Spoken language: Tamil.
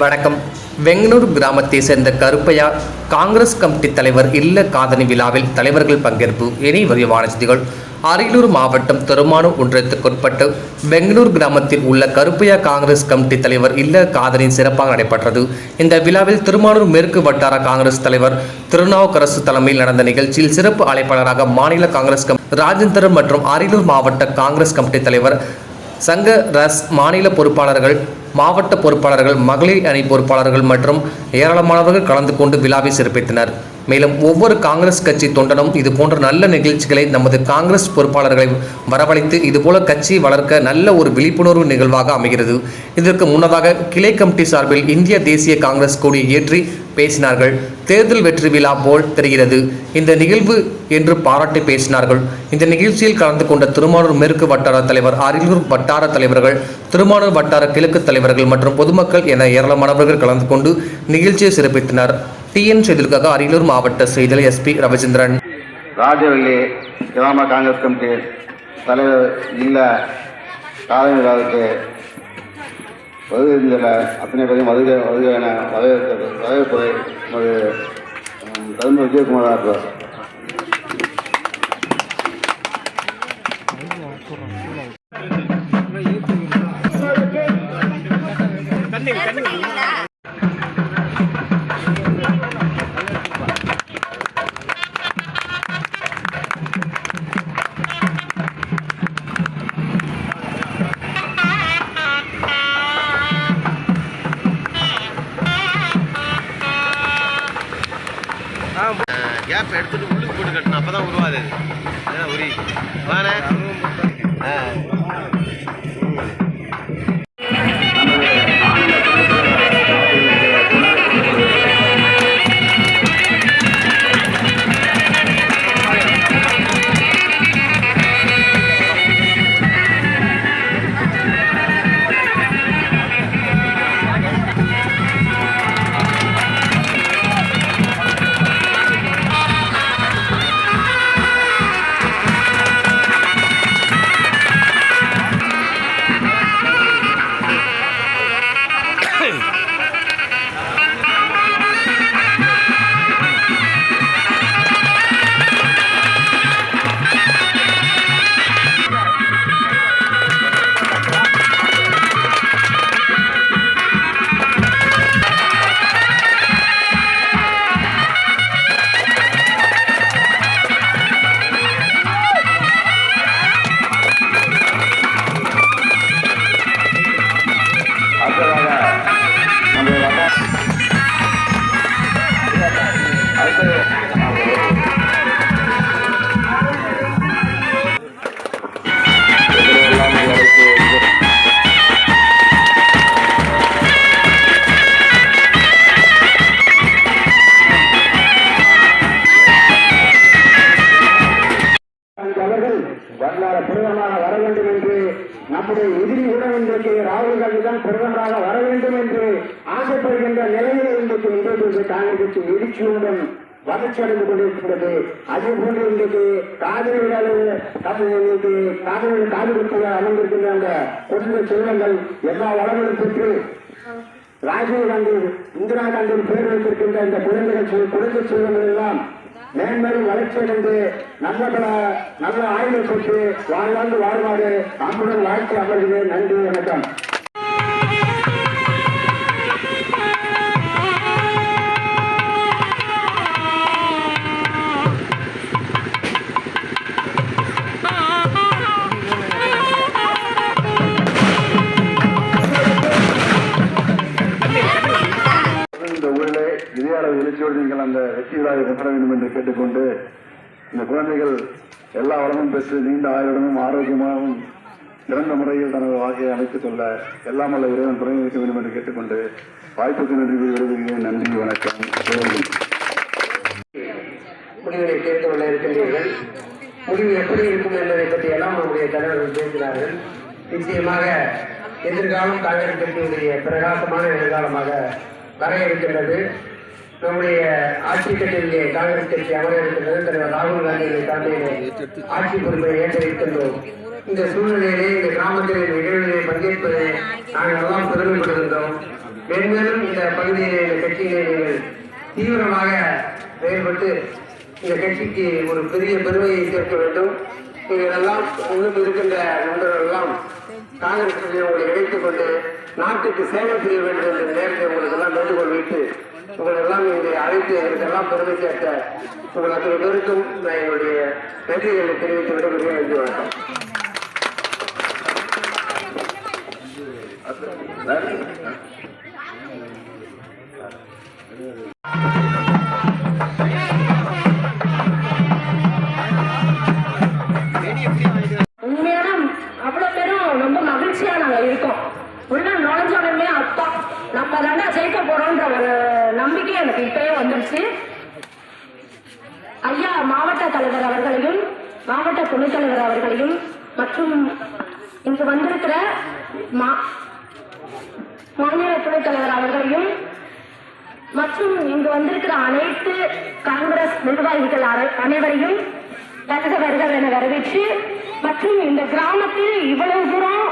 வணக்கம். வெங்கனூர் கிராமத்தை சேர்ந்த கருப்பையா காங்கிரஸ் கமிட்டி தலைவர் இல்ல காதணி விழாவில் தலைவர்கள் பங்கேற்பு இனி விரிவான செய்திகள். அரியலூர் மாவட்டம் திருமானூர் ஒன்றியத்துக்குட்பட்டு பெங்களூர் கிராமத்தில் உள்ள கருப்பையா காங்கிரஸ் கமிட்டி தலைவர் இல்ல காதணி சிறப்பாக நடைபெற்றது. இந்த விழாவில் திருமானூர் மேற்கு வட்டார காங்கிரஸ் தலைவர் திருநாவுக்கரசு தலைமையில் நடந்த நிகழ்ச்சியில் சிறப்பு அழைப்பாளராக மாநில காங்கிரஸ் கம் ராஜேந்திரன் மற்றும் அரியலூர் மாவட்ட காங்கிரஸ் கமிட்டி தலைவர் சங்க ரஸ் மாநில பொறுப்பாளர்கள் மாவட்ட பொறுப்பாளர்கள் மகளிர் அணி பொறுப்பாளர்கள் மற்றும் ஏராளமானவர்கள் கலந்து கொண்டு விழாவை சிறப்பித்தனர். மேலும் ஒவ்வொரு காங்கிரஸ் கட்சி தொண்டனும் இது போன்ற நல்ல நிகழ்ச்சிகளை நமது காங்கிரஸ் பொறுப்பாளர்களை வரவழைத்து இதுபோல கட்சியை வளர்க்க நல்ல ஒரு விழிப்புணர்வு நிகழ்வாக அமைகிறது. இதற்கு முன்னதாக கிளை கமிட்டி சார்பில் இந்திய தேசிய காங்கிரஸ் கொடியை ஏற்றி பேசினார்கள். தேர்தல் வெற்றி விழா போல் தெரிகிறது. இந்த நிகழ்வு என்று பாராட்டி பேசினார்கள். இந்த நிகழ்ச்சியில் கலந்து கொண்ட திருமானூர் மேற்கு வட்டார தலைவர் அரியலூர் வட்டார தலைவர்கள் திருமானூர் வட்டார கிழக்கு தலைவர்கள் மற்றும் பொதுமக்கள் என ஏராளமானவர்கள் கலந்து கொண்டு நிகழ்ச்சியை சிறப்பித்தனர். டிஎன் செய்திகளுக்காக அரியலூர் மாவட்ட செய்தியாளர் எஸ்பி ரவிச்சந்திரன். ராஜவெள்ளி கிராம காங்கிரஸ் கமிட்டி தலைவர் இல்ல காலை விழாவுக்கு வருகின்ற அத்தனை பேரையும் வருக வருக என வரவேற்பது நமது ம், தரும விஜயகுமார் ஆற்றுவார் கேப் எடுத்துட்டு உள்ளுக்கு போட்டு கட்டணும் அப்பதான் உருவாது. அது ஏன்னா உரி. வானே Okay. நம்முடைய எதிரி கூட இன்றைக்கு ராகுல் காந்தி தான் பிரதமராக வர வேண்டும் என்று ஆசைப்படுகின்ற நிலையில் இன்றைக்கு இன்றைக்கு காங்கிரஸ் கட்சி எழுச்சியுடன் வளர்ச்சி அடைந்து கொண்டிருக்கின்றது. அதே போன்று இன்றைக்கு காதலி விழாவில் இன்றைக்கு காதலி காது அந்த குடும்ப செல்வங்கள் எல்லா வளங்களும் பெற்று ராஜீவ் காந்தி இந்திரா காந்தியின் பேர் வைத்திருக்கின்ற இந்த குழந்தைகள் குடும்ப குழந்தை செல்வங்கள் எல்லாம் மேன்மேலும் வளர்ச்சி அடைந்து நல்ல பல நல்ல ஆய்வு பெற்று வாழ்வாண்டு வாழ்வாடு அன்புடன் வாழ்க்கை அமர்கிறேன். நன்றி வணக்கம். இதே நீங்கள் அந்த வெற்றி விழாவை கொண்டாட வேண்டும் என்று கேட்டுக்கொண்டு இந்த குழந்தைகள் எல்லா வளமும் பெற்று நீண்ட ஆயுடமும் ஆரோக்கியமாகவும் சிறந்த முறையில் தனது வாழ்க்கையை அமைத்துக் கொள்ள எல்லாம் வல்ல இறைவன் துணை இருக்க வேண்டும் என்று கேட்டுக்கொண்டு வாய்ப்புக்கு நன்றி கூறி விடுகிறேன் நன்றி வணக்கம். முடிவுகளை சேர்த்து கொள்ள இருக்கின்றீர்கள். முடிவு எப்படி இருக்கும் என்பதை பற்றி எல்லாம் நம்முடைய தலைவர்கள் பேசுகிறார்கள். நிச்சயமாக எதிர்காலம் காங்கிரஸ் கட்சியினுடைய பிரகாசமான எதிர்காலமாக வர இருக்கின்றது நம்முடைய ஆட்சி கட்சியிலே காங்கிரஸ் கட்சி அமர இருக்கின்றது தலைவர் ராகுல் காந்தியை தலைமையிலே ஆட்சி பொறுப்பை ஏற்ற இருக்கின்றோம் இந்த சூழ்நிலையிலே இந்த கிராமத்தில் நிகழ்வுகளை பங்கேற்பதை பங்கேற்பது நாங்கள் எல்லாம் பெருமைப்பட்டிருந்தோம். மென்மேலும் இந்த பகுதியிலே இந்த கட்சியிலே நீங்கள் தீவிரமாக செயல்பட்டு இந்த கட்சிக்கு ஒரு பெரிய பெருமையை சேர்க்க வேண்டும். நீங்கள் எல்லாம் இன்னும் இருக்கின்ற நண்பர்கள் எல்லாம் காங்கிரஸ் உங்களை இணைத்துக் கொண்டு நாட்டுக்கு சேவை செய்ய வேண்டும் என்ற நேரத்தை உங்களுக்கு எல்லாம் வேண்டுகோள் வைத்து உங்களை எல்லாம் இங்கே அழைத்து எங்களுக்கெல்லாம் பெருமை சேர்த்த உங்கள் அத்தனை பேருக்கும் நான் என்னுடைய நன்றிகளை தெரிவித்து விடைபெறுகிறேன். நன்றி வணக்கம். இப்பயே ஐயா மாவட்ட தலைவர் அவர்களையும் மாவட்ட துணைத் தலைவர் அவர்களையும் மற்றும் இங்கு வந்திருக்கிற மா மாநில துணைத் தலைவர் அவர்களையும் மற்றும் இங்கு வந்திருக்கிற அனைத்து காங்கிரஸ் நிர்வாகிகள் அனைவரையும் வருக வருக என வரவேற்று மற்றும் இந்த கிராமத்தில் இவ்வளவு தூரம்